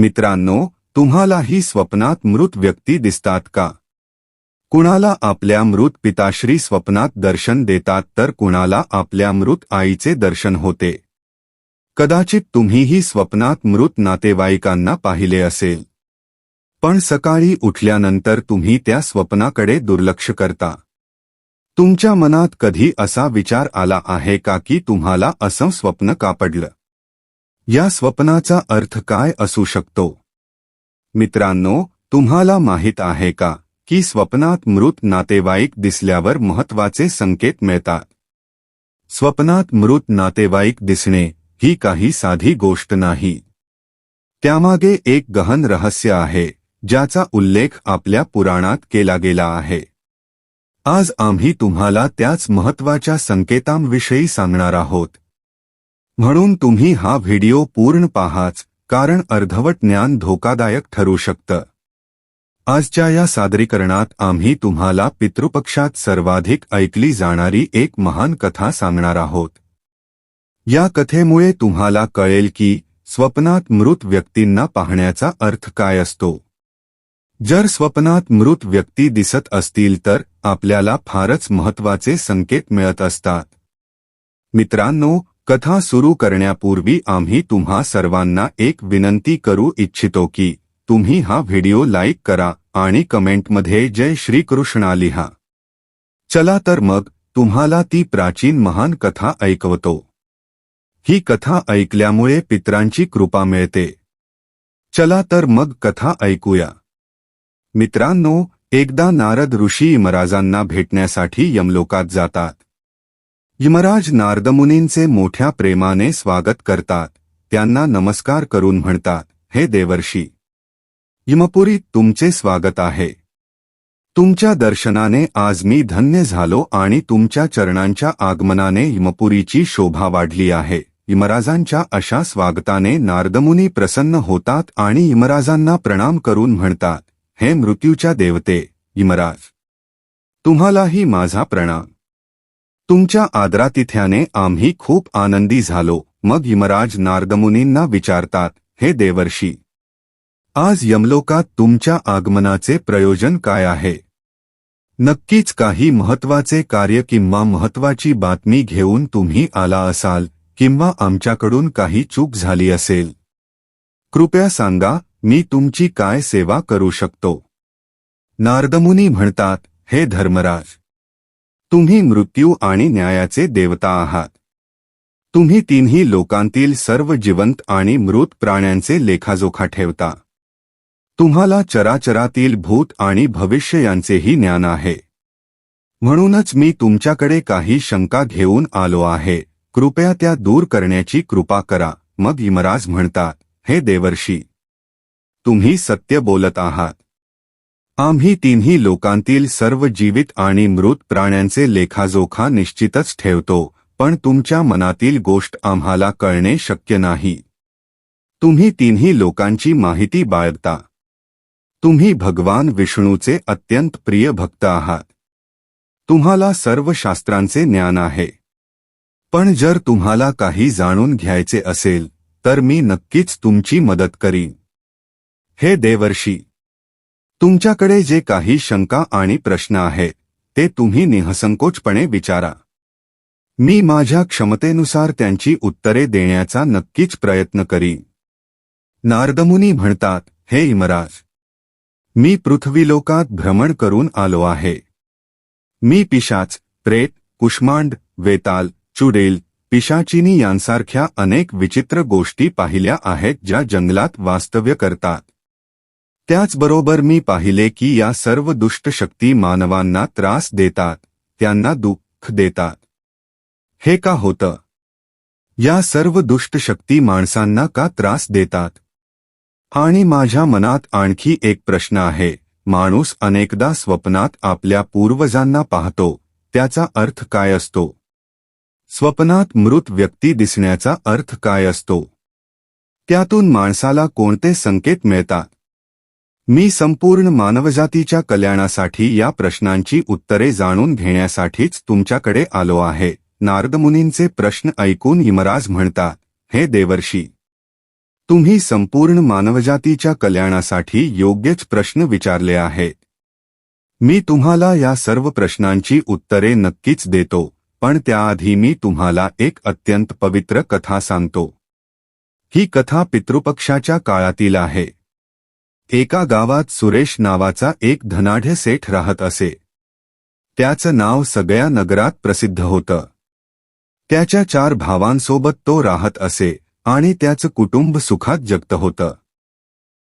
मित्रांनो तुम्हालाही स्वप्नात मृत व्यक्ती दिसतात का? कुणाला आपल्या मृत पिताश्री स्वप्नात दर्शन देतात तर कुणाला आपल्या मृत आईचे दर्शन होते? कदाचित तुम्हीही स्वप्नात मृत नातेवाईकांना पाहिले असेल. पण सकाळी उठल्यानंतर तुम्ही त्या स्वप्नाकडे दुर्लक्ष करता. तुमच्या मनात कधी असा विचार आला आहे का की तुम्हाला असं स्वप्न कापडलं? या स्वप्नाचा अर्थ काय असू शकतो? मित्रांनो तुम्हाला माहीत आहे का की स्वप्नात मृत नातेवाईक दिसल्यावर महत्त्वाचे संकेत मिळतात? स्वप्नात मृत नातेवाईक दिसणे ही काही साधी गोष्ट नाही. त्यामागे एक गहन रहस्य आहे ज्याचा उल्लेख आपल्या पुराणात केला गेला आहे. आज आम्ही तुम्हाला त्याच महत्त्वाच्या संकेतांविषयी सांगणार आहोत. म्हणून तुम्ही हा व्हिडिओ पूर्ण पाहाच कारण अर्धवट ज्ञान धोकादायक ठरू शकतं. आजच्या या सादरीकरणात आम्ही तुम्हाला पितृपक्षात सर्वाधिक ऐकली जाणारी एक महान कथा सांगणार आहोत. या कथेमुळे तुम्हाला कळेल की स्वप्नात मृत व्यक्तींना पाहण्याचा अर्थ काय असतो. जर स्वप्नात मृत व्यक्ती दिसत असतील तर आपल्याला फारच महत्त्वाचे संकेत मिळत असतात. मित्रांनो कथा सुरू करण्यापूर्वी आम्ही तुम्हा सर्वांना एक विनंती करू इच्छितो की तुम्ही हा व्हिडिओ लाईक करा आणि कमेंटमध्ये जय श्रीकृष्णा लिहा. चला तर मग तुम्हाला ती प्राचीन महान कथा ऐकवतो. ही कथा ऐकल्यामुळे पित्रांची कृपा मिळते. चला तर मग कथा ऐकूया. मित्रांनो एकदा नारद ऋषी इमराजांना भेटण्यासाठी यमलोकात जातात. यमराज नारदमुनींचे मोठ्या प्रेमाने स्वागत करतात. त्यांना नमस्कार करून म्हणतात हे देवर्षी! यमपुरीत तुमचे स्वागत आहे. तुमच्या दर्शनाने आज मी धन्य झालो आणि तुमच्या चरणांच्या आगमनाने यमपुरीची शोभा वाढली आहे. यमराजांच्या अशा स्वागताने नारदमुनी प्रसन्न होतात आणि यमराजांना प्रणाम करून म्हणतात हे मृत्यूच्या देवते यमराज! तुम्हालाही माझा प्रणाम. तुमच्या आदरातिथ्याने आम्ही खूप आनंदी झालो. मग यमराज नारदमुनींना विचारतात हे देवर्षी आज यमलोकात तुमच्या आगमनाचे प्रयोजन काय आहे? नक्कीच काही महत्त्वाचे कार्य किंवा महत्वाची बातमी घेऊन तुम्ही आला असाल किंवा आमच्याकडून काही चूक झाली असेल. कृपया सांगा मी तुमची काय सेवा करू शकतो? नारदमुनी म्हणतात हे धर्मराज तुम्ही मृत्यू आणि न्यायाचे देवता आहात. तुम्ही तिन्ही लोकांतील सर्व जिवंत आणि मृत प्राण्यांचे लेखाजोखा ठेवता. तुम्हाला चराचरातील भूत आणि भविष्य यांचेही ज्ञान आहे. म्हणूनच मी तुमच्याकडे काही शंका घेऊन आलो आहे. कृपया त्या दूर करण्याची कृपा करा मग यमराज म्हणतात हे देवर्षी तुम्ही सत्य बोलत आहात. आम्ही तिन्ही लोकांतील सर्व जीवित आणि मृत प्राण्यांचे लेखाजोखा निश्चितच ठेवतो पण तुमच्या मनातील गोष्ट आम्हाला कळणे शक्य नाही. तुम्ही तिन्ही लोकांची माहिती बाळगता. तुम्ही भगवान विष्णूचे अत्यंत प्रिय भक्त आहात. तुम्हाला सर्व शास्त्रांचे ज्ञान आहे. पण जर तुम्हाला काही जाणून घ्यायचे असेल तर मी नक्कीच तुमची मदत करीन. हे देवर्षी तुमच्याकडे जे काही शंका आणि प्रश्न आहेत ते तुम्ही निहसंकोचपणे विचारा. मी माझ्या क्षमतेनुसार त्यांची उत्तरे देण्याचा नक्कीच प्रयत्न करीन. नारदमुनी म्हणतात हे इमराज मी पृथ्वीलोकात भ्रमण करून आलो आहे. मी पिशाच प्रेत कुष्मांड वेताल चुडेल पिशाचिनी यांसारख्या अनेक विचित्र गोष्टी पाहिल्या आहेत ज्या जंगलात वास्तव्य करतात. त्याचबरोबर मी पाहिले की या सर्व दुष्ट शक्ती मानवांना त्रास देतात त्यांना दुःख देतात. हे का होतं? या सर्व दुष्ट शक्ती माणसांना का त्रास देतात? आणि माझ्या मनात आणखी एक प्रश्न आहे माणूस अनेकदा स्वप्नात आपल्या पूर्वजांना पाहतो त्याचा अर्थ काय असतो? स्वप्नात मृत व्यक्ती दिसण्याचा अर्थ काय असतो? त्यातून माणसाला कोणते संकेत मिळतात? मी संपूर्ण मानवजातीच्या कल्याणासाठी या प्रश्नांची उत्तरे जाणून घेण्यासाठीच तुमच्याकडे आलो आहे. नारदमुनींचे प्रश्न ऐकून यमराज म्हणतात हे देवर्षी तुम्ही संपूर्ण मानवजातीच्या कल्याणासाठी योग्यच प्रश्न विचारले आहेत मी तुम्हाला या सर्व प्रश्नांची उत्तरे नक्कीच देतो पण त्याआधी मी तुम्हाला एक अत्यंत पवित्र कथा सांगतो. ही कथा पितृपक्षाच्या काळातील आहे. एका गावात सुरेश नावाचा एक धनाढ्य सेठ राहत असे. त्याचं नाव सगळ्या नगरात प्रसिद्ध होतं. त्याच्या चार भावांसोबत तो राहत असे आणि त्याचं कुटुंब सुखात जगत होतं.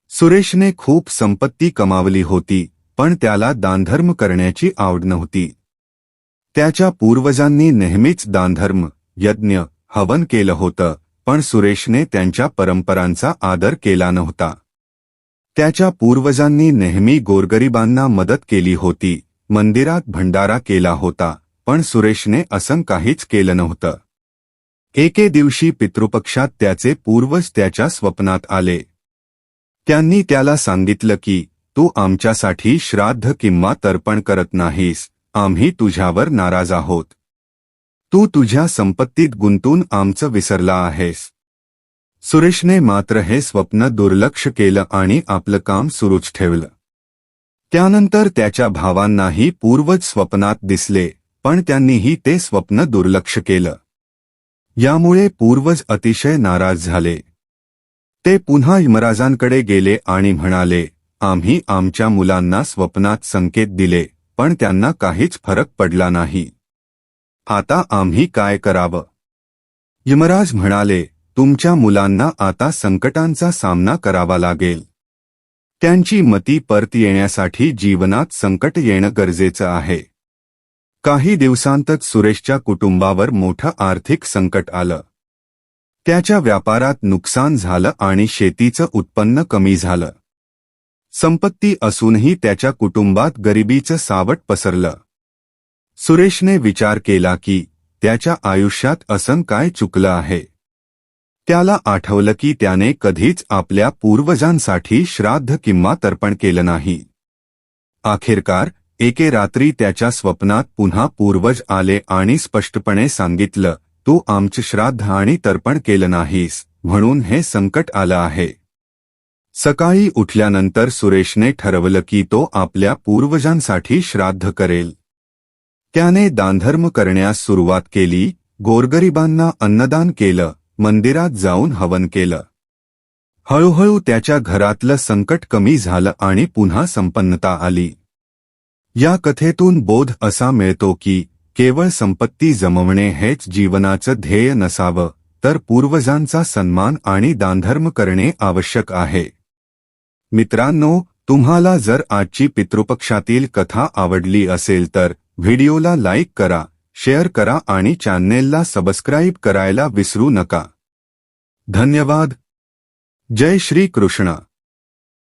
सुरेशने खूप संपत्ती कमावली होती पण त्याला दानधर्म करण्याची आवड नव्हती. त्याच्या पूर्वजांनी नेहमीच दानधर्म यज्ञ हवन केलं होतं पण सुरेशने त्यांच्या परंपरांचा आदर केला नव्हता. त्याच्या पूर्वजांनी नेहमी गोरगरिबांना मदत केली होती मंदिरात भंडारा केला होता पण सुरेशने असं काहीच केलं नव्हतं. एके दिवशी पितृपक्षात त्याचे पूर्वज त्याच्या स्वप्नात आले. त्यांनी त्याला सांगितलं की तू आमच्यासाठी श्राद्ध किंवा तर्पण करत नाहीस आम्ही तुझ्यावर नाराज आहोत. तू तुझ्या संपत्तीत गुंतून आमचं विसरला आहेस. सुरेशने मात्र हे स्वप्न दुर्लक्ष केलं आणि आपलं काम सुरूच ठेवलं. त्यानंतर त्याच्या भावांनाही पूर्वज स्वप्नात दिसले पण त्यांनीही ते स्वप्न दुर्लक्ष केलं. यामुळे पूर्वज अतिशय नाराज झाले. ते पुन्हा यमराजांकडे गेले आणि म्हणाले आम्ही आमच्या मुलांना स्वप्नात संकेत दिले पण त्यांना काहीच फरक पडला नाही. आता आम्ही काय करावं? यमराज म्हणाले तुमच्या मुलांना आता संकटांचा सामना करावा लागेल. त्यांची मती परत येण्यासाठी जीवनात संकट येणं गरजेचं आहे. काही दिवसांतच सुरेशच्या कुटुंबावर मोठं आर्थिक संकट आलं. त्याच्या व्यापारात नुकसान झालं आणि शेतीचं उत्पन्न कमी झालं. संपत्ती असूनही त्याच्या कुटुंबात गरिबीचं सावट पसरलं. सुरेशने विचार केला की त्याच्या आयुष्यात असं काय चुकलं आहे? त्याला आठवलं की त्याने कधीच आपल्या पूर्वजांसाठी श्राद्ध किंवा तर्पण केलं नाही. अखेरकार एके रात्री त्याच्या स्वप्नात पुन्हा पूर्वज आले आणि स्पष्टपणे सांगितलं तू आमचं श्राद्ध आणि तर्पण केलं नाहीस म्हणून हे संकट आलं आहे. सकाळी उठल्यानंतर सुरेशने ठरवलं की तो आपल्या पूर्वजांसाठी श्राद्ध करेल. त्याने दानधर्म करण्यास सुरुवात केली गोरगरिबांना अन्नदान केलं मंदिरात जाऊन हवन केलं. हळूहळू त्याच्या घरातलं संकट कमी झालं आणि पुन्हा संपन्नता आली. या कथेतून बोध असा मिळतो की केवळ संपत्ती जमवणे हेच जीवनाचं ध्येय नसावं तर पूर्वजांचा सन्मान आणि दानधर्म करणे आवश्यक आहे. मित्रांनो तुम्हाला जर आजची पितृपक्षातील कथा आवडली असेल तर व्हिडिओला लाईक करा शेअर करा आणि चॅनेलला सबस्क्राईब करायला विसरू नका. धन्यवाद. जय श्री कृष्णा.